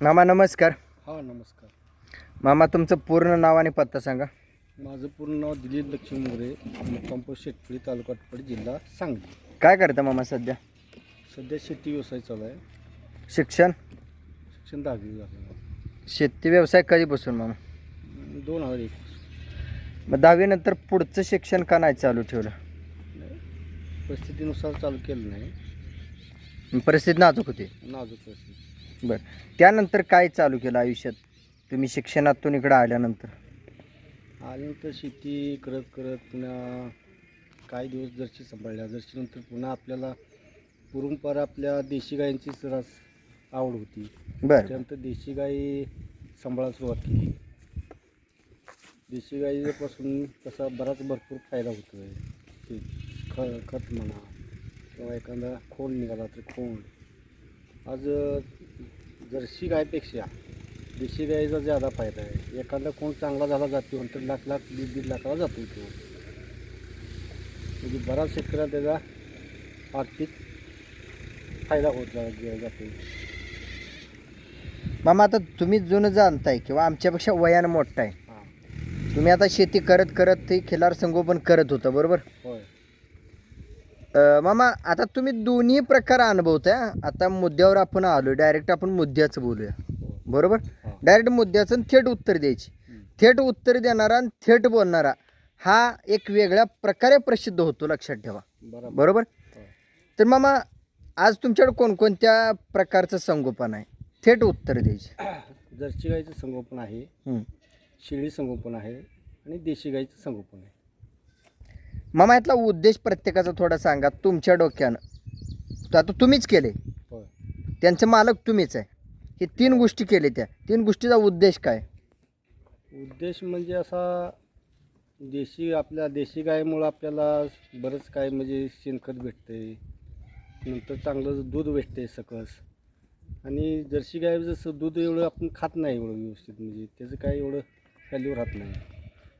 मामा नमस्कार. हा नमस्कार. मामा तुमचं पूर्ण नाव आणि पत्ता सांगा. माझं पूर्ण नाव दिलीप लक्ष्मी मोरे मुक्काम पोस्ट शेतकरी तालुका जिल्हा सांगली. काय करता मामा सध्या? सध्या शेती व्यवसाय चालू आहे. शिक्षण? शिक्षण दहावी झालं शेती व्यवसाय कधीपासून मामा? दोन हजार एक. मग दहावीनंतर पुढचं शिक्षण का नाही चालू ठेवलं? परिस्थितीनुसार चालू केलं नाही. परिस्थिती नाजूक होती. नाजूक परिस्थिती. बरं. त्यानंतर काय चालू केलं आयुष्यात? तुम्ही शिक्षणातून इकडं आल्यानंतर. आल्यानंतर शेती करत करत पुन्हा काही दिवस जर्शी सांभाळल्या. जर्शीनंतर पुन्हा आपल्याला परंपरा आपल्या देशी गायींची जरा आवड होती. बरं. त्यानंतर देशी गाई सांभाळायला सुरुवात केली. देशी गाईपासून तसा बराच भरपूर फायदा होतो आहे ख खत म्हणा किंवा एखादा खोंड निघाला तर खोंड. आज जर्सी गायपेक्षा देशी गाईचा ज्यादा फायदा आहे. एखादा खोंड चांगला झाला जातो तर लाख लाख दीड दीड लाखाला जातो तो. म्हणजे बराच शेतकऱ्याला त्याचा आर्थिक फायदा होत जातो. मामा आता तुम्ही जुनं जाणताय किंवा आमच्यापेक्षा वयानं मोठं आहे. हां. तुम्ही आता शेती करत करत ते खिलार संगोपन करत होतं बरोबर? अं, मामा आता तुम्ही दोन्ही प्रकार अनुभवताय. आता मुद्द्यावर आपण आलो डायरेक्ट आपण मुद्द्याचं बोलूया. बरोबर? डायरेक्ट मुद्द्याचं आणि थेट उत्तर द्यायची. थेट उत्तर देणारा आणि थेट बोलणारा हा एक वेगळ्या प्रकारे प्रसिद्ध होतो लक्षात ठेवा. बरोबर. बरोबर? हो. तर मामा आज तुमच्याकडे कोणकोणत्या प्रकारचं संगोपन आहे? थेट उत्तर द्यायचे. जर्सी गाईचं संगोपन आहे. शेळी संगोपन आहे आणि देशी गाईचं संगोपन आहे. मामा यातला उद्देश प्रत्येकाचा थोडा सांगा तुमच्या डोक्यानं. तर आता तुम्हीच केले. होय. त्यांचे मालक तुम्हीच आहे. हे तीन गोष्टी केले त्या. तीन गोष्टीचा उद्देश काय? उद्देश म्हणजे असा देशी आपल्या देशी गायमुळं आपल्याला बरंच काय म्हणजे शेणखत भेटते. नंतर चांगलं दूध भेटते सकस. आणि जर्सी गाय जसं दूध एवढं आपण खात नाही एवढं व्यवस्थित म्हणजे त्याचं काय एवढं व्हॅल्यू राहत नाही.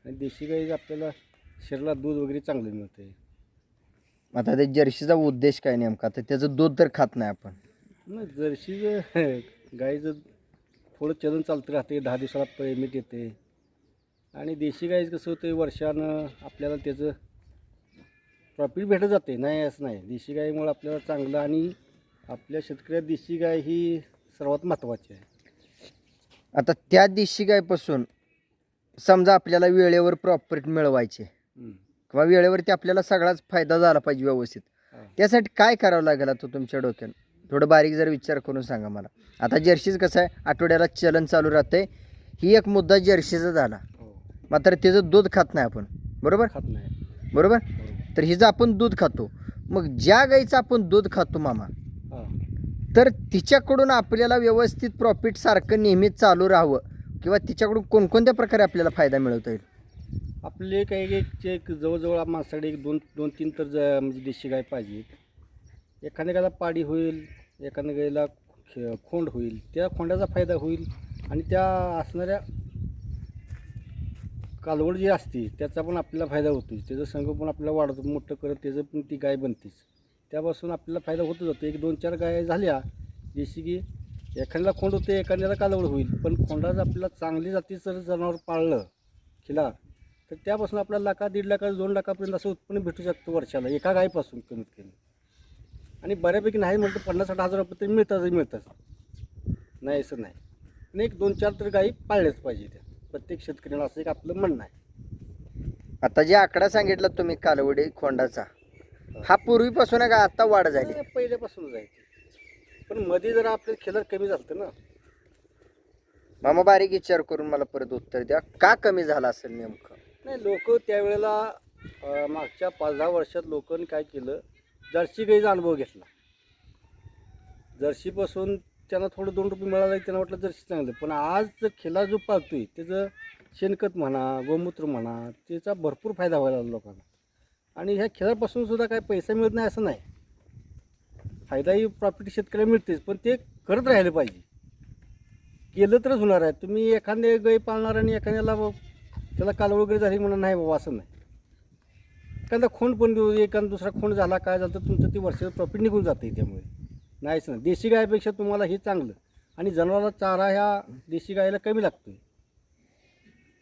आणि देशी गाईचं आपल्याला शरीराला दूध वगैरे चांगलं मिळते आता ते जर्सीचा उद्देश काय नेमका? तर त्याचं दूध तर खात नाही आपण. नाही जर्शी गाईचं थोडं चलन चालतं राहते दहा दिवसाला पेमेंट येते. आणि देशी गाईचं कसं होतं वर्षानं आपल्याला त्याचं प्रॉफिट भेटत जाते नाही असं नाही. देशी गाईमुळे आपल्याला चांगलं आणि आपल्या शेतकऱ्यात देशी गाय ही सर्वात महत्त्वाची आहे. आता त्या देशी गायपासून समजा आपल्याला वेळेवर प्रॉपर्टी मिळवायची. किंवा वेळेवरती आपल्याला सगळाच फायदा झाला पाहिजे व्यवस्थित. त्यासाठी काय करावं लागेल आता तुमच्या डोक्यानं? थोडं बारीक जर विचार करून सांगा मला. आता जर्सीच कसं आहे? आठवड्याला चलन चालू राहते. ही एक मुद्दा जर्सीचा झाला. हो. मात्र त्याचं दूध खात नाही आपण. बरोबर? खात नाही. बरोबर? तर हिचं आपण दूध खातो. मग ज्या गाईचं आपण दूध खातो मामा तर तिच्याकडून आपल्याला व्यवस्थित प्रॉफिट सारखं नेहमीच चालू राहावं. किंवा तिच्याकडून कोणकोणत्या प्रकारे आपल्याला फायदा मिळवता येईल? आपले काही एक एक जवळजवळ माणसाकडे एक दोन दोन तीन तर ज- म्हणजे देशी गाय पाहिजे. एखाद्या गायला पाडी होईल एखाद्या गायला खे- खोंड होईल. त्या खोंडाचा फायदा होईल आणि त्या असणाऱ्या कालवड जी असते त्याचा पण आपल्याला फायदा होतो त्याचं संगोपन आपल्याला वाढतं मोठं करत त्याचं पण ती गाय बनतेच. त्यापासून आपल्याला फायदा होतो. जातो एक दोन चार गाय झाल्या जशी की एखाद्याला खोंड होते एखाद्याला कालवड होईल. पण खोंडाचं आपल्याला चांगली जातीचं जर जनावर पाळलं खिला तर त्यापासून आपल्याला लाखा दीड लाखा दोन लाखापर्यंत असं उत्पन्न भेटू शकतं वर्षाला एका गायपासून कमीत कमी. आणि बऱ्यापैकी नाही म्हटलं पन्नास साठ हजार रुपये तरी मिळतात मिळतात. नाही असं नाही. आणि एक दोन चार तर गायी पाळल्याच पाहिजे त्या. प्रत्येक शेतकऱ्याला असं एक आपलं म्हणणं आहे. आता जे आकडा सांगितला तुम्ही कालवडी खोंडाचा हा पूर्वीपासून आहे का आता वाढ झाली? नाही, पहिल्यापासूनच आहे ते. पण मध्ये जरा आपलं खेळात कमी झालं ना. मामा बारीक विचार करून मला परत उत्तर द्या. का कमी झाला असेल नेमकं? नाही लोक त्यावेळेला मागच्या पाच दहा वर्षात लोकांनी काय केलं जर्सी गाईचा अनुभव घेतला. जर्सीपासून त्यांना थोडं दोन रुपये मिळालं त्यांना वाटलं जर्सी चांगलं पण आज जर खेळा जो पाळतोय त्याचं शेणखत म्हणा गोमूत्र म्हणा त्याचा भरपूर फायदा व्हायला लागला लोकांना. आणि ह्या खेळापासून सुद्धा काय पैसा मिळत नाही असं नाही. फायदाही प्रॉफिट शेतकऱ्याला मिळतेच पण ते करत राहिले पाहिजे. केलं तरच होणार आहे. तुम्ही एखादे गाय पाळणार आणि एखाद्याला त्याला कालवड वगैरे झाली म्हणून नाही बाबा असं नाही. एखादा खोंड पण देऊ एखादा दुसरा खोंड झाला काय झालं तर तुमचं ते वर्षाचं प्रॉफिट निघून जातं त्यामुळे नाहीच ना देशी गायपेक्षा तुम्हाला हे चांगलं. आणि जनावराला चारा ह्या देशी गायला कमी लागतोय.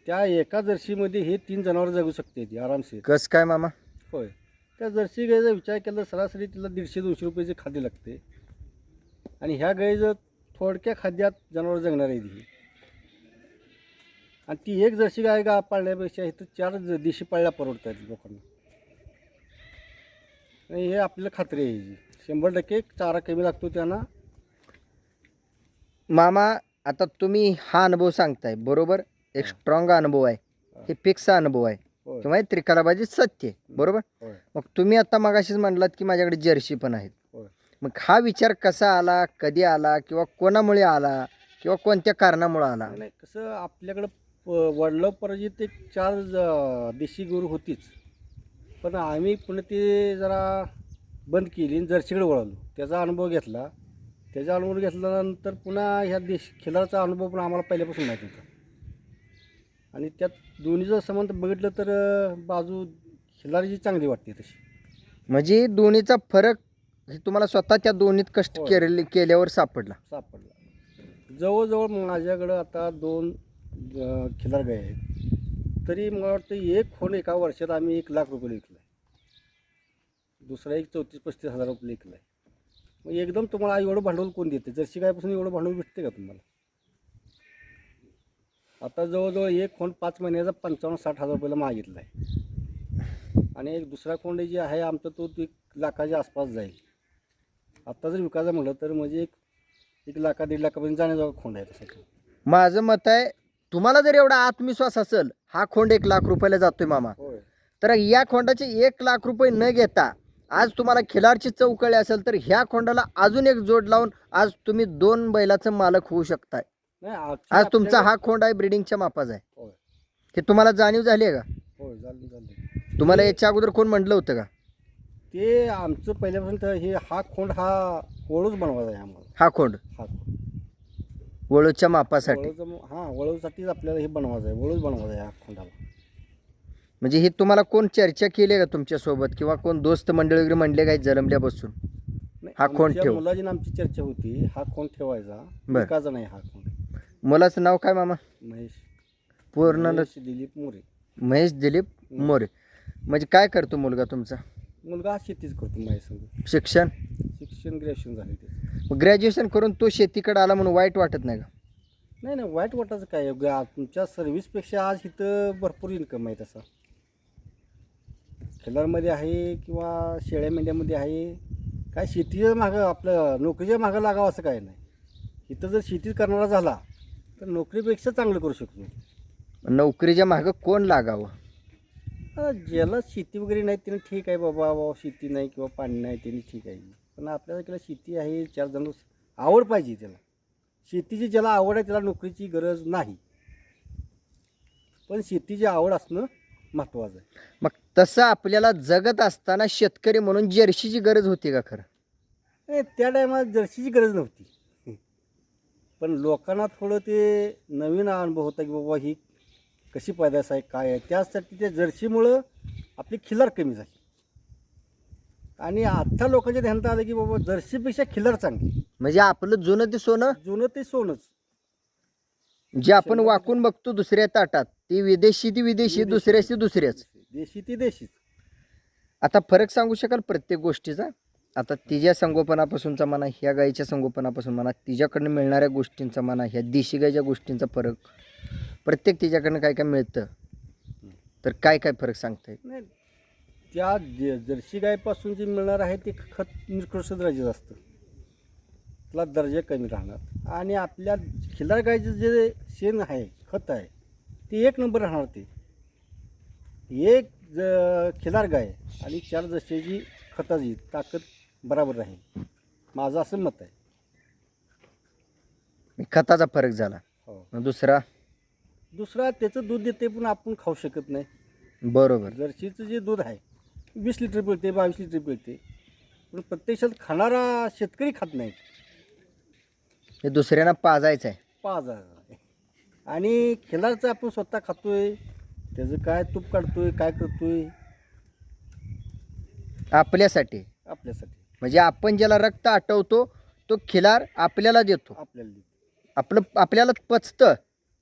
त्या एका जर्सीमध्ये हे तीन जनावर जगू शकते ती आरामशीर. कस काय मामा? होय. त्या जर्सी गाईचा विचार केला सरासरी तिला दीडशे दोनशे रुपयाचे खाद्य लागते. आणि ह्या गाईचं थोडक्या खाद्यात जनावर जगणार आहे ती आणि ती एक जर्सी गाय गा पाळण्यापेक्षा इथं चार ज- देशी पाळल्या परवडतात लोकांना. आणि हे आपल्याला खात्री आहे ह्याची. शंभर टक्के चारा कमी लागतो त्यांना. मामा आता तुम्ही हा अनुभव सांगताय बरोबर? एक स्ट्रॉंग अनुभव आहे. हे. फिक्स अनुभव आहे. होय. किंवा हे त्रिकालाबाजी सत्य आहे बरोबर? होय. मग तुम्ही आता मगाशीच म्हणलात की माझ्याकडे जर्सी पण आहेत. होय. मग हा विचार कसा आला कधी आला किंवा कोणामुळे आला किंवा कोणत्या कारणामुळे आला? नाही नाही, कसं आपल्याकडं प- वडिलोपराजित एक चार देशी गोरू होतीच. पण आम्ही पुन्हा ते जरा बंद केली आणि जर्सीकडे वळवलो त्याचा अनुभव घेतला. त्याचा अनुभव घेतल्यानंतर पुन्हा ह्या देश खिलारचा अनुभव पण आम्हाला पहिल्यापासून माहीत होता. आणि त्यात दोन्हीचं संबंध बघितलं तर बाजू खिलारीची चांगली वाटते तशी. म्हणजे दोन्हीचा फरक हे तुम्हाला स्वतः त्या दोन्हीत कष्ट. केले केल्यावर सापडला. सापडला. जवळजवळ माझ्याकडं आता दोन खिलार गाय आहेत. तरी मला वाटतं एक फोन एका वर्षात आम्ही एक लाख रुपये विकला आहे दुसरा एक चौतीस पस्तीस हजार रुपये विकला आहे मग एकदम तुम्हाला एवढं भांडवल कोण देते? जर्सी गायपासून एवढं भांडवल भेटते का तुम्हाला? आता जवळजवळ एक खोंड पाच महिन्याचा पंचावन्न साठ हजार रुपयाला मागितला आहे आणि एक दुसरा खोंड जे आहे आमचा तो एक लाखाच्या आसपास जाईल. आत्ता जर विकायचं म्हटलं तर म्हणजे एक एक लाखा दीड लाखापर्यंत जाण्याजोगा खोंड आहे माझं मत आहे तुम्हाला जर एवढा आत्मविश्वास असेल हा खोंड एक लाख रुपयाला जातोय मामा. तर या खोंडाचे एक लाख रुपये न घेता आज तुम्हाला खिलारची चौकळी असेल तर ह्या खोंडाला अजून एक जोड लावून आज तुम्ही दोन बैलाचं मालक होऊ शकताय. आज तुमचा हा खोंड आहे ब्रिडिंगच्या मापाचा आहे. हे तुम्हाला जाणीव झाली आहे का? तुम्हाला याच्या अगोदर कोण म्हटलं होतं का? ते आमचं पहिल्यापासून हे हा खोंड हा वळूच बनवायचा आहे आम्हाला. हा खोंड. हा वळूच्या मापासाठी. वळूचं हां वळूसाठीच आपल्याला हे बनवायचं आहे वळूच बनवायचं आहे हा खोंडाला म्हणजे हे तुम्हाला कोण चर्चा केली आहे का तुमच्यासोबत? किंवा कोण दोस्त मंडळी वगैरे म्हणले काय जलमल्यापासून हा खोंड ठेव. मुलाची आमची चर्चा होती हा खोंड ठेवायचा? बरं. विकायचा नाही हा खोंड मुलाचं नाव काय मामा? महेश. पूर्ण महेश दिलीप मोरे. महेश दिलीप मोरे. म्हणजे काय करतो मुलगा तुमचा? मुलगा हा शेतीच करतो माझ्या संग. शिक्षण? शिक्षण ग्रॅज्युएशन झाले त्याचं. ग्रॅज्युएशन करून तो शेतीकडे आला म्हणून वाईट वाटत नाही का? नाही नाही वाईट वाटायचं काय? आहे? गा- तुमच्या सर्व्हिसपेक्षा आज इथं भरपूर इन्कम आहे तसा. खिलारमध्ये आहे किंवा शेळ्या मेंढ्यामध्ये आहे काय शेतीच्या मागं आपलं नोकरीच्या मागं लागावं असं काय नाही. इथं जर शेती करणारा झाला तर नोकरीपेक्षा चांगलं करू शकतो. नोकरीच्या मागं कोण लागावं? ज्याला शेती वगैरे नाही त्याने ठीक आहे बाबा बाबा शेती नाही किंवा पाणी नाही त्यांनी ठीक आहे. पण आपल्याला केला शेती आहे चार जण आवड पाहिजे त्याला. शेतीची ज्याला आवड आहे त्याला नोकरीची गरज नाही. पण शेतीची आवड असणं महत्त्वाचं आहे. मग तसं आपल्याला जगत असताना शेतकरी म्हणून जर्शीची गरज होती का खरं? नाही त्या टायमात जर्सीची गरज नव्हती. पण लोकांना थोडं ते नवीन अनुभव होता की बाबा ही कशी पैदास आहे काय आहे त्यासाठी त्या जर्सीमुळं आपली खिलार कमी झाली. आणि आता लोकांच्या ध्यानात आलं की बाबा जर्सीपेक्षा खिलार चांगली. म्हणजे आपलं जुनं ते सोनं? जुनं ते सोनच. जे आपण वाकून बघतो दुसऱ्या ताटात ती विदेशी ती विदेशी दुसऱ्याची. दुसऱ्याच देशी ती देशीच. आता फरक सांगू शकाल प्रत्येक गोष्टीचा? आता तिच्या संगोपनापासूनचा म्हणा ह्या गाईच्या संगोपनापासून म्हणा तिच्याकडनं मिळणाऱ्या गोष्टींचा म्हणा ह्या देशी गाईच्या गोष्टींचा फरक प्रत्येक तिच्याकडनं काय काय मिळतं? तर काय काय फरक सांगता येईल नाही त्या ज- जर्सी गायपासून जे मिळणार आहे ते खत निकृष्ट दर्जाचं असतं. त्याला दर्जा कमी राहणार. आणि आपल्या खिलार गायचं जे शेण आहे खत आहे ते एक नंबर राहणार ते. एक ज खिलार गाय आणि चार जशाची खताची ताकद बराबर राहील. माझं असं मत आहे. खताचा फरक झाला. हो. दुसरा? दुसरा त्याचं दूध देते पण आपण खाऊ शकत नाही. बरोबर. जर्सीचं जे दूध आहे वीस लिटर पिळते बावीस लिटर पिळते. पण प्रत्यक्षात खाणारा शेतकरी खात नाही. हे दुसऱ्यांना पाजायचं आहे. पाच आहे आणि खिलारचं आपण स्वतः खातोय त्याचं काय तूप काढतोय काय करतोय? आपल्यासाठी. आपल्यासाठी. म्हणजे आपण ज्याला रक्त आटवतो तो खिलार आपल्याला देतो. आपल्याला देतो. आपलं आपल्याला पचतं.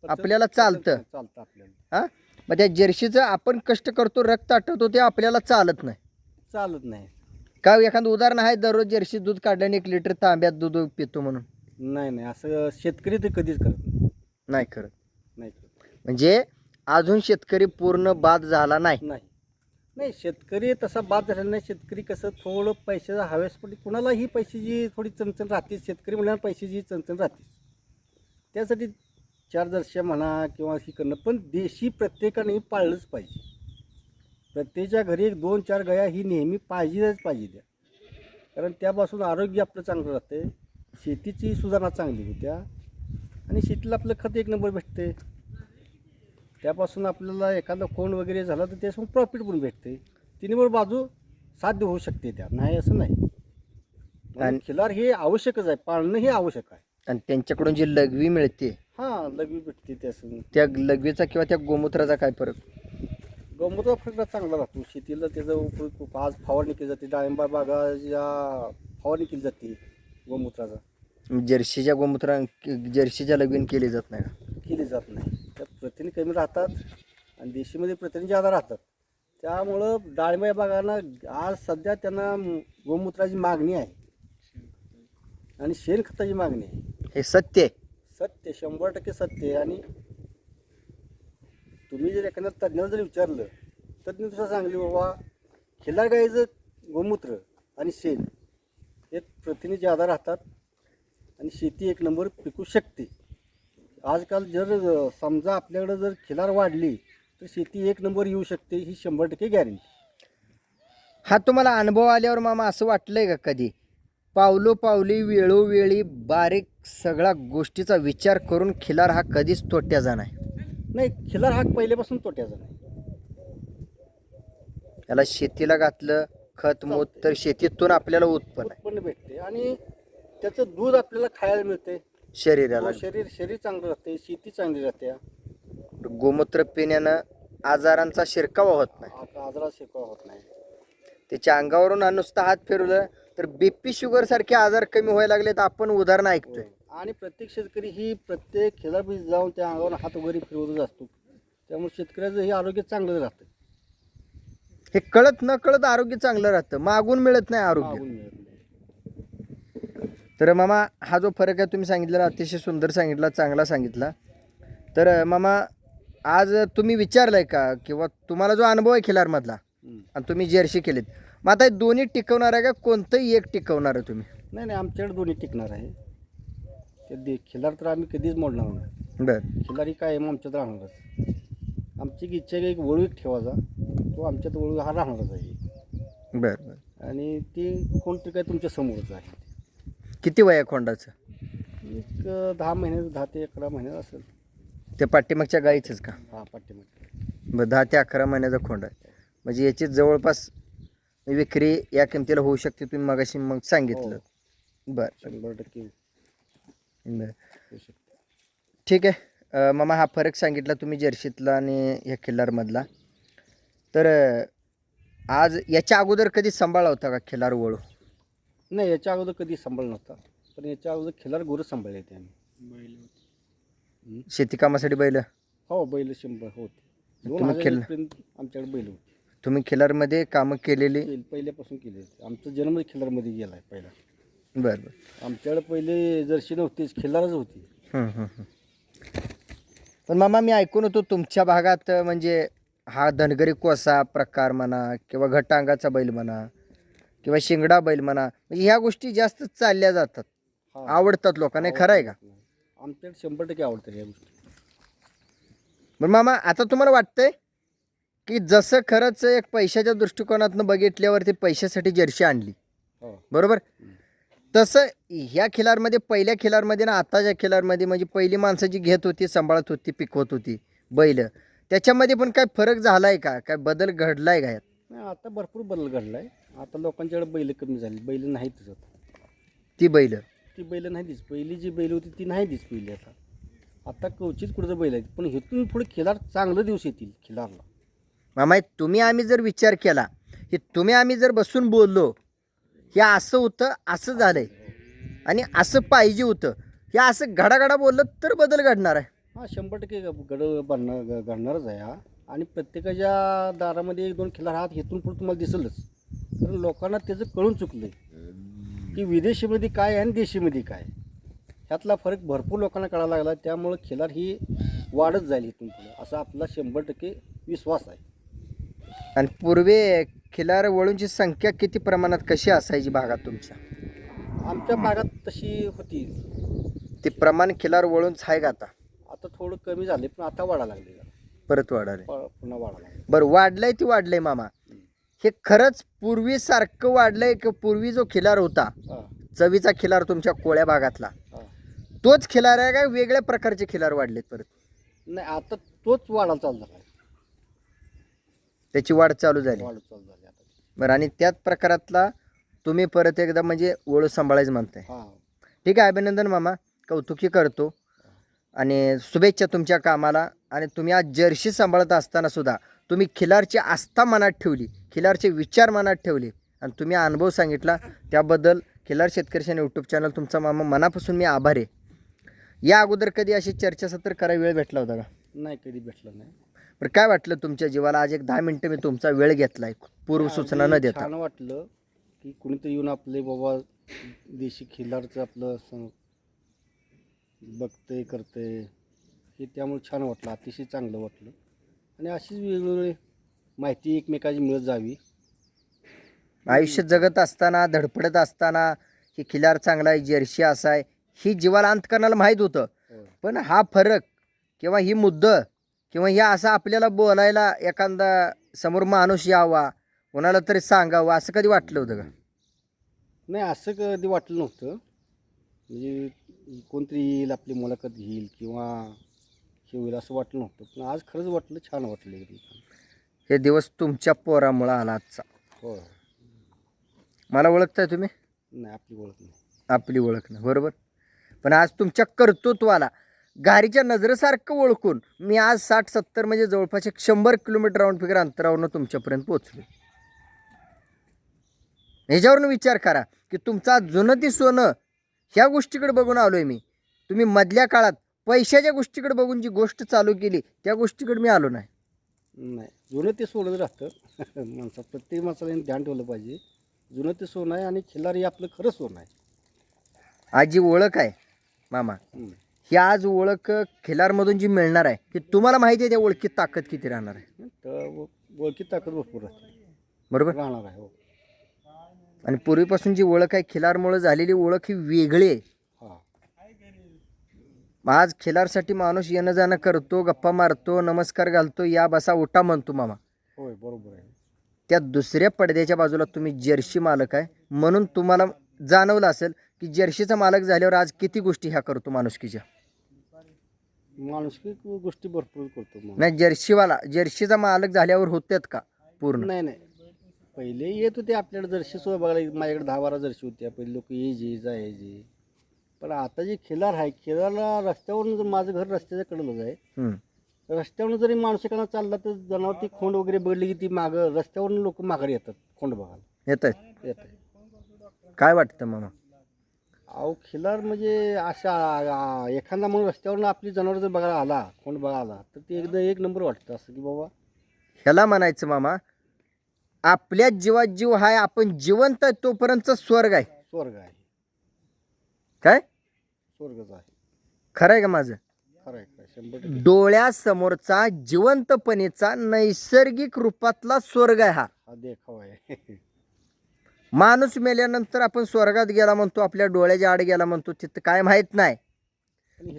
आपल्याला चालतं. चालतं आपल्याला. हां? मग त्या जर्शीचं आपण कष्ट करतो रक्त आटवतो ते आपल्याला चालत नाही. चालत नाही. का एखादं उदाहरण आहे दररोज जर्शी दूध काढल्याने एक लिटर तांब्यात दूध पितो म्हणून. नाही नाही असं शेतकरी तर कधीच करत नाही. नाही करत. नाही करत. म्हणजे अजून शेतकरी पूर्ण बाद झाला नाही. नाही. नाही शेतकरी तसा बाद झालेला नाही. शेतकरी कसं थोडं पैशाचा हवेस पण कुणालाही पैशाची थोडी चणचण राहते शेतकरी म्हणल्यावर पैशाची चणचण राहते त्यासाठी चार दर्शा म्हणा किंवा ही करणं पण देशी प्रत्येकाने पाळलंच पाहिजे. प्रत्येच्या घरी एक दोन चार गाया ही नेहमी पाहिजेच पाहिजे त्या. कारण त्यापासून आरोग्य आपलं चांगलं राहते शेतीची सुधारणा चांगली होत्या आणि शेतीला आपलं खत एक नंबर भेटते त्यापासून आपल्याला एखादा कोण वगैरे झाला तर त्यापासून प्रॉफिट पण भेटते तिन्हीवर बाजू साध्य होऊ शकते त्या. नाही असं नाही. खिलार हे आवश्यकच आहे पाळणं हे आवश्यक आहे. आणि त्यांच्याकडून जी लघवी मिळते हां लघवी भेटते त्यासून त्या लघवीचा किंवा त्या गोमूत्राचा काय फरक? गमत फरक चांगला राहतो. शेतीला त्याचा उपयोग खूप आज फवारणी केली जाते. डाळिंबा बागाच्या फवारणी केली जाते गोमूत्राचा. जर्सीच्या गोमूत्रा जर्सीच्या लघवीन केली जात नाही का? केली जात नाही. त्यात प्रथिने कमी राहतात आणि देशीमध्ये प्रथिने जादा राहतात. त्यामुळं डाळिंबा या बागांना आज सध्या त्यांना गोमूत्राची मागणी आहे. आणि शेणखताची मागणी आहे. हे सत्य आहे. सत्य शंभर टक्के सत्य आहे. आणि तुम्ही जर एखाद्या तज्ज्ञाला जर विचारलं तज्ज्ञ तुझं सांगली बाबा खिलार गाईचं गोमूत्र आणि शेण हे प्रथिने जादा राहतात आणि शेती एक नंबर पिकू शकते. आजकाल जर समजा आपल्याकडं जर खिलार वाढली तर शेती एक नंबर येऊ शकते ही शंभर टक्के गॅरंटी हा तुम्हाला अनुभव आल्यावर मामा असं वाटलंय का कधी? पावलो पावली वेळोवेळी बारीक सगळ्या गोष्टीचा विचार करून खिलार हा कधीच तोट्याचा नाही. नाही खिलार हा पहिल्यापासून तोट्याचा नाही. याला शेतीला घातलं खत मूत तर शेतीतून आपल्याला उत्पन्न उत्पन्न भेटते आणि त्याचं दूध आपल्याला खायला मिळते. शरीराला. शरीर शरीर चांगलं राहते शेती चांगली राहते. गोमूत्र पिण्यानं आजारांचा शिरकावा होत नाही. आ- आजारात शिकवा होत नाही. त्याच्या अंगावरून हा नुसता हात फिरवलं तर बीपी शुगर सारखे आजार कमी व्हायला लागले तर आपण उदाहरण ऐकतोय. आणि प्रत्येक शेतकरी ही प्रत्येक खेळाबी जाऊन त्या अंगावर हात वगैरे फिरवतच असतो. त्यामुळे शेतकऱ्याचं हे आरोग्य चांगलं राहतं. हे कळत न कळत आरोग्य चांगलं राहतं. मागून मिळत नाही आरोग्य. मागून मिळत नाही. तर मामा हा जो फरक आहे तुम्ही सांगितलेला अतिशय सुंदर सांगितला चांगला सांगितला. तर अं, मामा आज तुम्ही विचारलंय का? किंवा तुम्हाला जो अनुभव आहे खिलारमधला हम्म. आणि तुम्ही जर्सी केलीत. मग आता दोन्ही टिकवणार आहे का? कोणतंही एक टिकवणार आहे तुम्ही? नाही नाही आमच्याकडे दोन्ही टिकणार आहे. ते दे खिलार तर आम्ही कधीच मोडणार नाही. बर. खिलार ही कायम आमच्यात राहणारच. आमची इच्छा आहे की एक वळू एक ठेवायचा. तो आमच्यात वळू हा राहणारच आहे. बर बर. आणि ते कोणतं काय तुमच्या समोरच आहे. किती वय आहे खोंडाचं? एक दहा महिने दहा ते अकरा महिने असेल. ते पाठीमागच्या गाईचंच का? हा पाठीमध्ये बरं दहा ते अकरा महिन्याचा खोंड आहे. म्हणजे याची जवळपास विक्री या किमतीला होऊ शकते तुम्ही मगाशी मग सांगितलं. बर. शंभर टक्के बर. होऊ शकते. ठीक आहे. अ, मामा हा फरक सांगितला तुम्ही जर्शीतला आणि ह्या खिल्लारमधला तर अ, आज याच्या अगोदर कधी सांभाळला होता का खिल्लार वळू? नाही याच्या अगोदर कधी सांभाळ नव्हता. पण याच्या अगोदर खिलार गोरं सांभाळले होते आम्ही. शेती कामासाठी बैल? हो बैल शंभर होते. दोन तुम्ही हजार खेळला? एकपर्यंत आमच्याकडे बैल होते. तुम्ही खिल्लारमध्ये कामं केलेली? पहिल्यापासून केले आमचा जन्म खिलारमध्ये गेला आहे पहिला. बरं बरं. आमच्याकडे पहिले जर्सी नव्हतीच खिलारच होती. हं, हं, हं. पण मामा मी ऐकून होतो तुमच्या भागात अ, म्हणजे हा धनगरी कोसा प्रकार म्हणा किंवा घटांगाचा बैल म्हणा किंवा शिंगडा बैल म्हणा म्हणजे ह्या गोष्टी जास्त चालल्या जातात. हा. आवडतात लोकांना हे खरं आहे का? आमच्याकडे शंभर टक्के आवडतात या गोष्टी. बरं मामा आता तुम्हाला वाटतंय की जसं खरंच एक पैशाच्या दृष्टिकोनातनं बघितल्यावरती पैशासाठी जर्सी आणली. हो. बरोबर? तसं ह्या खिलारमध्ये पहिल्या खिलारमध्ये ना आताच्या खिलारमध्ये म्हणजे पहिली माणसं जी घेत होती सांभाळत होती पिकवत होती बैल त्याच्यामध्ये पण काय फरक झालाय का? काय बदल घडलाय का यात? नाही आता भरपूर बदल घडला आहे आता लोकांच्याकडे बैल कमी झाली. बैल नाहीतच आता. ती बैल. ती बैल नाही दिस पहिली जी बैल होती ती नाही दिस पहिली आता. आता कवचित कुठं बैल आहेत. पण इथून पुढे खिलार चांगले दिवस येतील खिलारला. मामा तुम्ही आम्ही जर विचार केला की तुम्ही आम्ही जर बसून बोललो हे असं होतं असं झालं आहे आणि असं पाहिजे होतं. हे असं घडाघडा बोललं तर बदल घडणार आहे. हा शंभर टक्के गड बनणार ग- घडणारच आहे हा. आणि प्रत्येकाच्या दारामध्ये एक दोन खिलार हात हेतून पुढे तुम्हाला दिसलंच. कारण लोकांना त्याचं कळून चुकलं आहे की विदेशीमध्ये काय आहे आणि देशीमध्ये काय ह्यातला फरक भरपूर लोकांना कळायला लागला त्यामुळं खिलार ही वाढत जाईल इथून पुढे. असा आपला शंभर टक्के विश्वास आहे. आणि पूर्वी खिलार वळूंची संख्या किती प्रमाणात कशी असायची भागात तुमच्या? आमच्या भागात तशी होती. ते प्रमाण खिलार वळूनच आहे का आता? आता थोडं कमी झाले पण आता वाढायला लागले. जरा. परत वाढाले प- पुन्हा लागले. बरं वाढलंय ते वाढलंय मामा. हे खरंच पूर्वीसारखं वाढलंय की पूर्वी जो खिलार होता हां. चवीचा खिलार तुमच्या कोळ्या भागातला हां. तोच खिलार आहे का वेगळ्या प्रकारचे खिलार वाढलेत परत? नाही आता तोच वाढायला चालू झाला. त्याची वाढ चालू झाली. वाढत चालू झाली आता. बरं आणि त्याच प्रकारातला तुम्ही परत एकदा म्हणजे ओळख सांभाळायचं म्हणताय. हां. ठीक आहे अभिनंदन मामा. कौतुकी करतो. आणि शुभेच्छा तुमच्या कामाला. आणि तुम्ही आज जर्सी सांभाळत असताना सुद्धा तुम्ही खिलारची आस्था मनात ठेवली खिलारचे विचार मनात ठेवले. आणि तुम्ही अनुभव सांगितला त्याबद्दल खिलार शेतकरी यूट्यूब चॅनल तुमचा मामा मनापासून मी आभारी आहे. या अगोदर कधी अशी चर्चासत्र करायला वेळ भेटला होता का? नाही कधी भेटलं नाही. बरं काय वाटलं तुमच्या जीवाला? आज एक दहा मिनटं मी तुमचा वेळ घेतलाय. पूर्व सूचना न देता. छान वाटलं की कुणीतरी येऊन आपले बाबा देशी खिल्लारचं आपलं सं बघते करते हे त्यामुळे छान वाटलं अतिशय चांगलं वाटलं. आणि अशीच वेगवेगळी माहिती एकमेकाची मिळत जावी. आयुष्य जगत असताना धडपडत असताना ही खिलार चांगला आहे जर्सी असा आहे ही जीवाला अंत करण्याला माहीत होतं. होय. पण हा फरक किंवा ही मुद्द किंवा ह्या असं आपल्याला बोलायला एखादा समोर माणूस यावा कोणाला तरी सांगावं असं कधी वाटलं होतं का? नाही असं कधी वाटलं नव्हतं. म्हणजे कोणतरी येईल आपली मुलाखत घेईल किंवा हे होईल असं वाटलं नव्हतं. पण आज खरंच वाटलं छान वाटलं एकदम हे दिवस तुमच्या पोरामुळं आला आजचा. होय. मला ओळखताय तुम्ही? नाही आपली ओळख नाही. आपली ओळख नाही बरोबर? पण आज तुमच्या कर्तृत्वाला गाडीच्या नजरेसारखं ओळखून मी आज साठ सत्तर म्हणजे जवळपास एक शंभर किलोमीटर राऊंड फिगर अंतरावरनं तुमच्यापर्यंत पोहोचलो ह्याच्यावरून विचार करा की तुमचा जुनं ती सोनं ह्या गोष्टीकडे बघून आलोय मी. तुम्ही मधल्या काळात पैशाच्या गोष्टीकडे बघून जी गोष्ट चालू केली त्या गोष्टीकडे मी आलो नाही. नाही जुनं ते सोनं राहतं. माणसा प्रत्येक माणसाला ध्यान ठेवलं पाहिजे. जुनं ते सोनं आहे आणि खिल्लारी आपलं खरं सोनं आहे. आज ओळख आहे मामा. ही आज ओळख खिलारमधून जी मिळणार आहे की तुम्हाला माहिती आहे त्या ओळखीत ताकद किती राहणार आहे? तर ओळखीत ताकद भरपूर राहते बरोबर? राहणार आहे हो. आणि पूर्वीपासून जी ओळख आहे खिलारमुळे झालेली ओळख ही वेगळी आहे. हां. आज खिलारसाठी माणूस येणं जाणं करतो गप्पा मारतो नमस्कार घालतो या बसा उठा म्हणतो मामा. होय बरोबर आहे. त्या दुसऱ्या पडद्याच्या बाजूला तुम्ही जर्सी मालक आहे म्हणून तुम्हाला जाणवलं असेल की जर्सीचा मालक झाल्यावर आज किती गोष्टी ह्या करतो माणुसकीच्या. माणुसकी गोष्टी भरपूर करतो माणूस. नाही जर्सीवाला जर्सीचा मालक झाल्यावर होत्यात का पूर्ण? नाही नाही. पहिले येत होते आपल्याकडे जर्शी सोय बघायला. माझ्याकडे दहा बारा जर्शी होत्या. पहिले लोक यायचे जायचे पण आता जे खिलार आहे खिलारला रस्त्यावरून जर माझं घर रस्त्याच्या कडेलाच आहे हम्म. रस्त्यावरून जरी माणूस एखादा चालला तर जनावर ती खोंड वगैरे बघली की ती मागं रस्त्यावरून लोक माघारी येतात खोंड बघायला. येत आहेत येतात काय वाटतं मामा? अहो खिलार म्हणजे अशा आ- एखादा म्हणून रस्त्यावरून आपली जनावर जर बघायला आला खोंड बघायला आला तर ते एकदा एक नंबर वाटतं असं की बाबा. ह्याला म्हणायचं मामा आपल्या जीवात जीव हाय आपण जिवंत आहे तोपर्यंत स्वर्ग आहे. स्वर्ग आहे. काय? स्वर्गच आहे. खरं आहे का माझं? खरं आहे खरं आहे, शंभर टक्के. डोळ्यासमोरचा जिवंतपणेचा नैसर्गिक रूपातला स्वर्ग आहे हा. हा देखावा आहे. माणूस मेल्यानंतर आपण स्वर्गात गेला म्हणतो आपल्या डोळ्याच्या आड गेला म्हणतो तिथं काय माहीत नाही.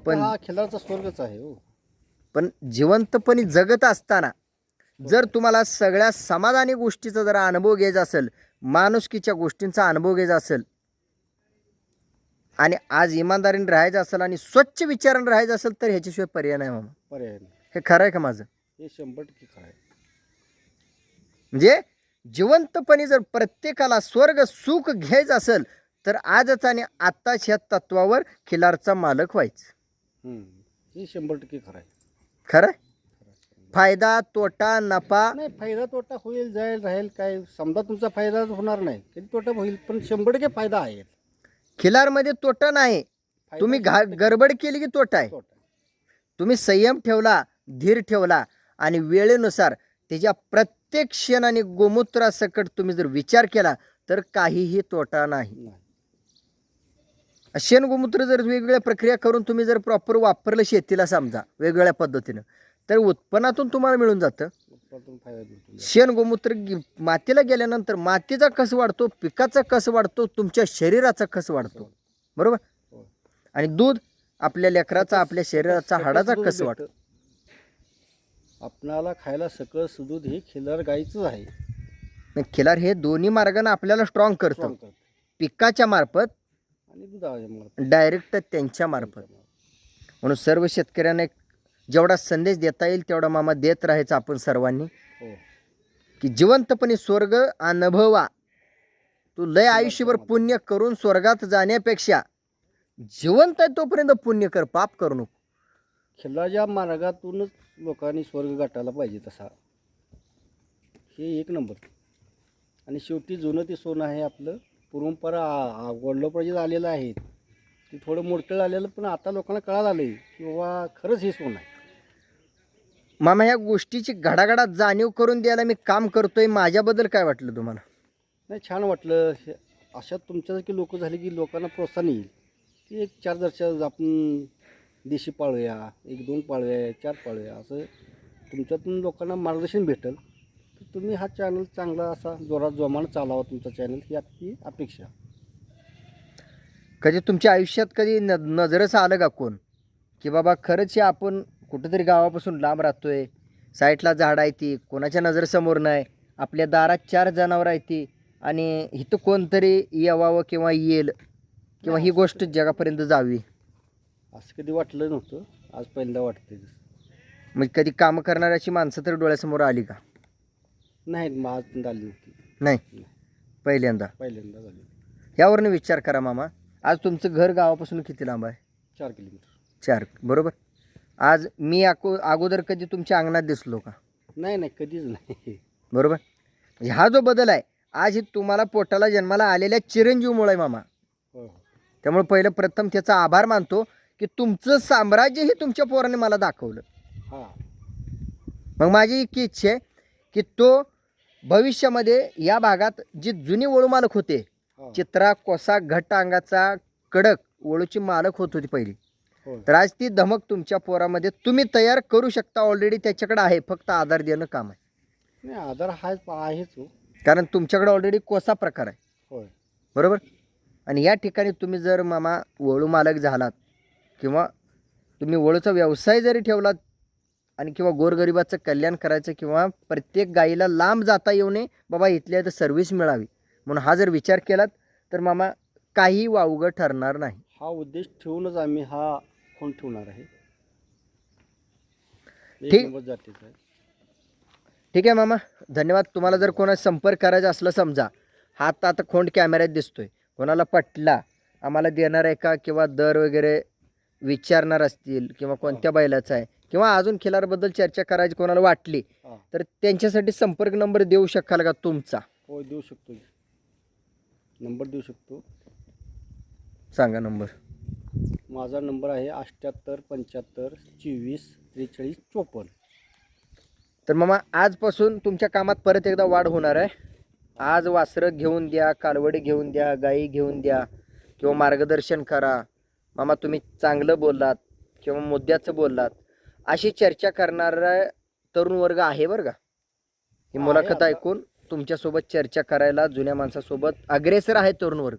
पण- हा खिलारचा स्वर्गच आहे हो. पण जिवंतपणे जगत असताना जर तुम्हाला सगळ्या समाधानी गोष्टीचा जरा अनुभव घ्यायचा असेल माणुसकीच्या गोष्टींचा अनुभव घ्यायचा असेल आणि आज इमानदारीने राहायचं असेल आणि स्वच्छ विचाराने राहायचं असेल तर ह्याच्याशिवाय पर्याय नाही मामा. पर्याय नाही. हे खरं आहे का माझं? हे शंभर टक्के खरं आहे. म्हणजे जिवंतपणे जर प्रत्येकाला स्वर्ग सुख घ्यायचं असेल तर आजच आणि आत्ताच ह्या तत्वावर खिलारचा मालक व्हायचं. हे शंभर टक्के खरं आहे. खरं. फायदा तोटा नफा? नाही फायदा तोटा होईल जाईल राहील काय? समजा तुमचा फायदा होणार नाही कधी तोटा होईल पण शंभर टक्के फायदा आहे. खिलारमध्ये तोटा नाही. तुम्ही घा गडबड केली की तोटा आहे. तुम्ही संयम ठेवला धीर ठेवला आणि वेळेनुसार त्याच्या प्रत्येक क्षण आणि गोमूत्रासकट तुम्ही जर विचार केला तर काहीही तोटा नाही. शेण गोमूत्र जर वेगवेगळ्या प्रक्रिया करून तुम्ही जर प्रॉपर वापरलं शेतीला समजा वेगवेगळ्या पद्धतीनं तर उत्पन्नातून तुम्हाला मिळून जातं. शेण गोमूत्र मातीला गेल्यानंतर मातीचा कस वाढतो पिकाचा कस वाढतो तुमच्या शरीराचा कस वाढतो बरोबर हो. आणि दूध आपल्या लेकराचा आपल्या शरीराचा हाडाचा कस वाढतो. आपणाला खायला सकस दूध हे खिल्लार गाईचंच आहे. खिलार हे दोन्ही मार्गाने आपल्याला स्ट्रॉंग करतं. पिकाच्या मार्फत आणि दुधाच्या मार्फत. डायरेक्ट त्यांच्या मार्फत. म्हणून सर्व शेतकऱ्यांना एक जेवढा संदेश देता येईल तेवढा मामा देत राहायचा आपण सर्वांनी. हो. की जिवंतपणे स्वर्ग अनुभवा. तू लय आयुष्यभर पुण्य करून स्वर्गात जाण्यापेक्षा जिवंत आहे तोपर्यंत पुण्य कर पाप करू नको. खिल्लाच्या मार्गातूनच लोकांनी स्वर्ग गाठायला पाहिजे तसा. हे एक नंबर. आणि शेवटी जुनं ते सोनं आहे आपलं. परंपरा वडलोपार्जित आलेलं आहे. ते थोडं मोडकळ आलेलं पण आता लोकांना कळायला आलं की बाबा खरंच हे सोनं आहे. मामा ह्या गोष्टीची घडाघडात जाणीव करून द्यायला मी काम करतोय. माझ्याबद्दल काय वाटलं तुम्हाला? नाही छान वाटलं. हे- अशा तुमच्यासारखी लोक झाली की लोकांना प्रोत्साहन येईल. की एक चार दर्शक आपण देशी पाळूया एक दोन पाळूया चार पाळूया असं तुमच्यातून लोकांना मार्गदर्शन भेटेल तर तुम्ही हा चॅनल चांगला असा जोरात जोमानं चालावा तुमचा चॅनल ही आपली अपेक्षा. कधी तुमच्या आयुष्यात कधी न नजरच आलं का कोण? की बाबा खरंच हे आपण कुठंतरी गावापासून लांब राहतोय साईडला झाड आहे ती कोणाच्या नजरेसमोर नाही आपल्या दारात चार जनावर आहे ती आणि इथं कोणतरी यावावं किंवा येईल किंवा ही गोष्ट जगापर्यंत जावी. असं कधी वाटलं नव्हतं. आज पहिल्यांदा वाटते मग कधी कामं करणाऱ्याची माणसं तर डोळ्यासमोर आली का? नाही मग आजपर्यंत आली नव्हती. नाही? पहिल्यांदा? पहिल्यांदा झाली. यावरनं विचार करा मामा. आज तुमचं घर गावापासून किती लांब आहे? चार किलोमीटर. चार बरोबर? आज मी अको अगोदर कधी तुमच्या अंगणात दिसलो का? नाही नाही कधीच नाही. बरोबर? म्हणजे हा जो बदल आहे आज ही तुम्हाला पोटाला जन्माला आलेल्या चिरंजीवमुळे आहे मामा. हो हो. त्यामुळे पहिलं प्रथम त्याचा आभार मानतो की तुमचं साम्राज्य हे तुमच्या पोराने मला दाखवलं. हां. मग माझी एक इच्छा आहे की तो भविष्यामध्ये या भागात जी जुनी वळू मालक होते चित्रा कोसा घट्ट अंगाचा कडक वळूची मालक होत होती पहिली. हो. तर आज ती धमक तुमच्या पोरामध्ये तुम्ही तयार करू शकता ऑलरेडी त्याच्याकडे आहे फक्त आधार देणं काम आहे. नाही आधार हा आहेच हो. कारण तुमच्याकडे ऑलरेडी कोसा प्रकार आहे. बरोबर? आणि या ठिकाणी तुम्ही जर मामा वळू मालक झालात किंवा तुम्ही वळूचा व्यवसाय जरी ठेवलात आणि किंवा गोरगरिबाचं कल्याण करायचं किंवा प्रत्येक गाईला लांब जाता येऊ नये बाबा इथल्या इथं सर्व्हिस मिळावी. म्हणून हा जर विचार केलात तर मामा काही वावगं ठरणार नाही. हा उद्देश ठेवूनच आम्ही हा फोन ठेवणार आहे? एक ठीक. नंबर जातीचा आहे. ठीक आहे मामा. धन्यवाद. तुम्हाला जर कोणाचा संपर्क करायचा असला समजा. हा आता आता खोंड कॅमेऱ्यात दिसतोय. कोणाला पटला आम्हाला देणार आहे का? किंवा दर वगैरे विचारणार असतील किंवा कोणत्या बैलाचा आहे किंवा अजून खिलारबद्दल चर्चा करायची कोणाला वाटली हा. तर त्यांच्यासाठी संपर्क नंबर देऊ शकाल का तुमचा? हो देऊ शकतो नंबर देऊ शकतो. सांगा नंबर. माझा नंबर आहे अठ्ठ्याहत्तर पंच्याहत्तर चोवीस त्रेचाळीस चोपन्न. तर मामा आजपासून तुमच्या कामात परत एकदा वाढ होणार आहे. आज वासरं घेऊन द्या कालवडी घेऊन द्या गाई घेऊन द्या किंवा मार्गदर्शन करा. मामा तुम्ही चांगलं बोललात किंवा मुद्द्याचं बोललात अशी चर्चा करणारा तरुण वर्ग आहे बरं का? ही मुलाखत. ऐकून तुमच्यासोबत चर्चा करायला जुन्या माणसासोबत अग्रेसर आहे तरुण वर्ग.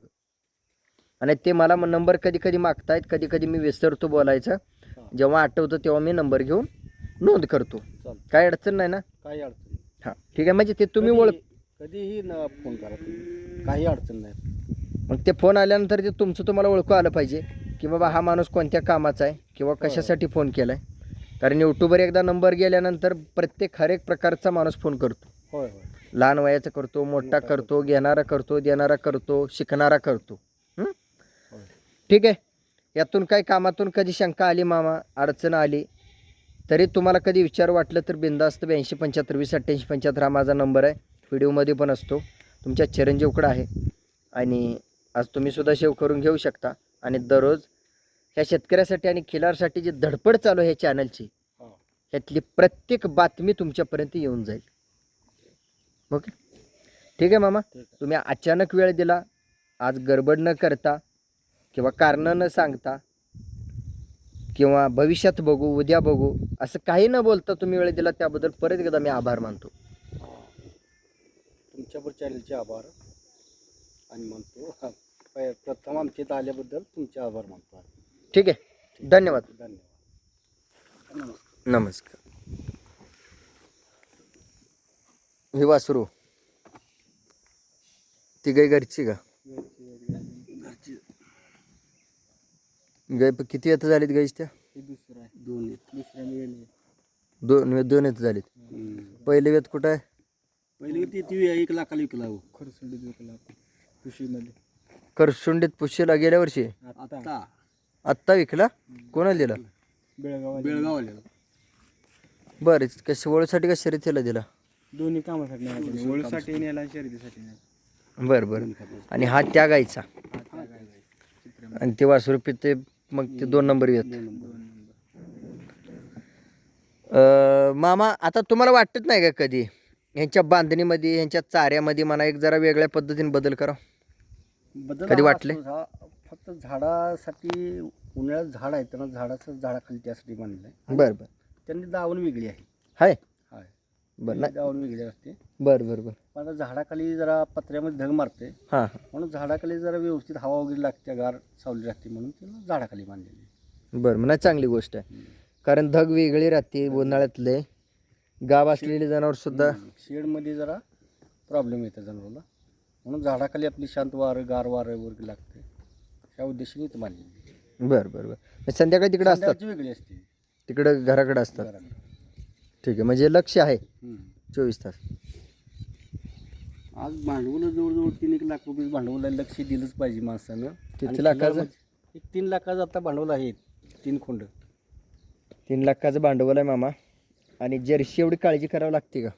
आणि ते मला नंबर कधी कधी मागतायत कधी कधी मी विसरतो बोलायचं. जेव्हा आठवतं तेव्हा मी नंबर घेऊन नोंद करतो. काय अडचण नाही ना? काही अडचण. हां. ठीक आहे म्हणजे ते तुम्ही ओळख कधी- कधीही न फोन करा तुम्ही. काही अडचण नाही. मग ते फोन आल्यानंतर ते तुमचं तुम्हाला ओळखू आलं पाहिजे. की बाबा हा माणूस कोणत्या कामाचा आहे किंवा कशासाठी फोन केला आहे कारण यूट्यूबवर एकदा नंबर गेल्यानंतर प्रत्येक हर एक प्रकारचा माणूस फोन करतो. होय होय. लहान वयाचा करतो मोठा करतो घेणारा करतो देणारा करतो शिकणारा करतो. ठीक आहे? यातून काही कामातून कधी शंका आली मामा? अडचण आली? तरी तुम्हाला कधी विचार वाटलं तर बिंदास्त ब्याऐंशी पंच्याहत्तर वीस अठ्ठ्याऐंशी पंच्याहत्तर हा माझा नंबर आहे. व्हिडिओमध्ये पण असतो. तुमच्या चिरंजीवकडं आहे. आणि आज तुम्ही सुद्धा सेव्ह करून घेऊ शकता. आणि दररोज ह्या शेतकऱ्यासाठी आणि खिलारसाठी जी धडपड चालू आहे ह्या चॅनलची हो. ह्यातली प्रत्येक बातमी तुमच्यापर्यंत येऊन जाईल. ओके ठीक आहे मामा. तुम्ही अचानक वेळ दिला आज गडबड न करता किंवा कारणं न सांगता किंवा भविष्यात बघू उद्या बघू असं काही न बोलता तुम्ही वेळ दिला त्याबद्दल परत एकदा मी आभार मानतो. तुमच्यावर चॅनलचे आभार. आणि म्हणतो हा, प्रथम आमच्या इथं आल्याबद्दल तुमचे आभार मानतो. ठीक आहे. धन्यवाद. धन्यवाद. नमस्कार. नमस्कार ही वासरू. ती गाय घरची का? गाय किती येतं झालीत गाईच त्या हे दोन दोन दोन येतं झालीत. पहिले वेत कुठं आहे? पहिली ती ती एक लाखाला विकला हो. खरसुंडीत विकला पिशवीमध्ये करसुंडीत पुशीला गेल्या वर्षी? आता. आत्ता विकला? कोणाला दिला? बेळगाव बेळगाव आलेला बरं कशा ओळसाठी का शर्यतीला दिला? दोन्ही कामासाठी ओळखसाठी नेला शर्यतीसाठी बरं बरं. आणि हा त्या गायचा आणि ते वासरू पिते मग ते दोन नंबर येत. अं, मामा आता तुम्हाला वाटत नाही का कधी? ह्यांच्या बांधणीमध्ये ह्यांच्या चाऱ्यामध्ये म्हणा एक जरा वेगळ्या पद्धतीने बदल करा. बदल कधी हा वाटले? असतोच. हा. फक्त झाडासाठी उन्हाळ्यात झाड आहे त्यांना झाडाचं झाडाखाली त्यासाठी बांधलंय बरं बरं. त्यांनी दावण वेगळी आहे. हाय? हाय. बरं नाही. दावण वेगळी असते. बरं बरं बरं. पण आता झाडाखाली जरा पत्र्यामध्ये धग मारते. हां हां. म्हणून झाडाखाली जरा व्यवस्थित हवा वगैरे लागते गार सावली लागते म्हणून त्याला झाडाखाली बांधलेली बरं म्हणा चांगली गोष्ट आहे. कारण धग वेगळी राहते उन्हाळ्यातले. गाव असलेले जनावर सुद्धा. शेडमध्ये जरा प्रॉब्लेम येतो जनावरला. म्हणून झाडाखाली आपली शांत वारं गार वारं वगैरे लागते. त्या उद्देशाने इथं बांधलेली बरं बरं बरं. संध्याकाळी तिकडे असतात? संध्याकाळची वेगळी असते. तिकडं घराकडे असतात. घराकडे. ठीक आहे म्हणजे लक्ष आहे. हम्म. चोवीस तास. आज भांडवल जवळजवळ तीन एक लाख रुपये भांडवल आहे. लक्ष दिलंच पाहिजे माणसानं. किती आणि लाखाचं? एक तीन लाखाचं आता भांडवल आहे. तीन खोंड. तीन लाखाचं भांडवल आहे मामा. आणि जर्शी एवढी काळजी करावी लागते का?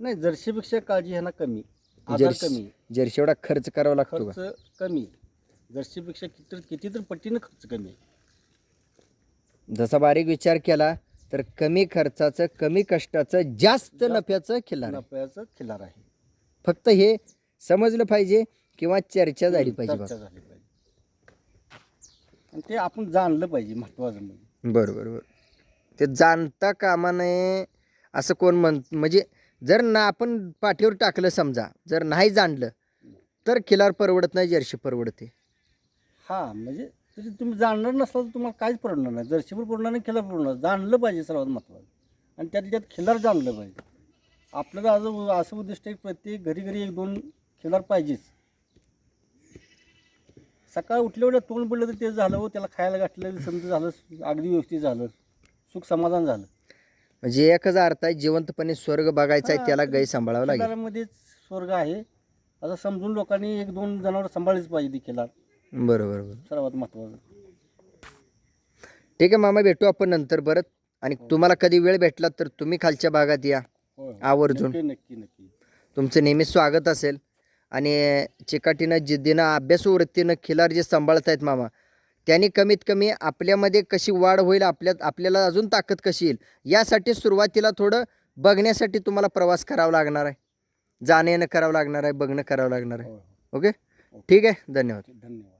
नाही जर्शीपेक्षा काळजी ह्यांना कमी. आजार जर्सी कमी. जर्शी एवढा खर्च करावा लागतो का? खर्च कमी. जर्शीपेक्षा किती तर किती तर पट्टीनं खर्च कमी आहे. जसा बारीक विचार केला तर कमी खर्चाचं कमी कष्टाचं जास्त नफ्याचं खिल्लार आहे. नफ्याचं खिलार आहे. फक्त हे समजलं पाहिजे किंवा चर्चा झाली पाहिजे चर्चा झाली पाहिजे. आणि ते आपण जाणलं पाहिजे महत्वाचं म्हणजे. बरं बरं बरं ते जाणता कामा नये असं कोण म्हण म्हणजे जर ना आपण पाठीवर टाकलं समजा जर नाही जाणलं तर खिलार परवडत नाही जर्शी परवडते. हा म्हणजे तरी तुम्ही जाणणार नसला तर तुम्हाला काहीच पडणार नाही. जर्शीवर पडणार नाही खिलार पडणार जाणलं पाहिजे सर्वात महत्त्वाचं आणि त्यात त्यात खिलार जाणलं पाहिजे. आपल्याला आज असं उद्दिष्ट आहे प्रत्येक घरी घरी एक दोन खिलार पाहिजेच. सकाळ उठल्या उठल्या तोंड पडलं तर ते झालं हो त्याला खायला घातलं समजा झालं अगदी व्यवस्थित झालं सुख समाधान झालं. म्हणजे एकच अर्थ आहे जिवंतपणे स्वर्ग बघायचा आहे त्याला गाई सांभाळावं लागेल. खिलारामध्येच स्वर्ग आहे. असं समजून लोकांनी एक दोन जनावर सांभाळलीच पाहिजे ती खिलार. बरं बरं बरं. सर्वात महत्त्वाचं. ठीक आहे मामा भेटू आपण नंतर परत. आणि तुम्हाला कधी वेळ भेटला तर तुम्ही खालच्या भागात या होय आवर्जून. नक्की नक्की नक्की. तुमचं नेहमी स्वागत असेल. आणि चिकाटीनं जिद्दीनं अभ्यासू वृत्तीनं खिलार जे सांभाळत आहेत मामा त्यांनी कमीत कमी आपल्यामध्ये कशी वाढ होईल आपल्यात आपल्याला अजून ताकद कशी येईल यासाठी सुरुवातीला थोडं बघण्यासाठी तुम्हाला प्रवास करावा लागणार आहे. जाणं येणं करावं लागणार आहे बघणं करावं लागणार आहे. होय ओके? ठीक आहे? धन्यवाद. धन्यवाद.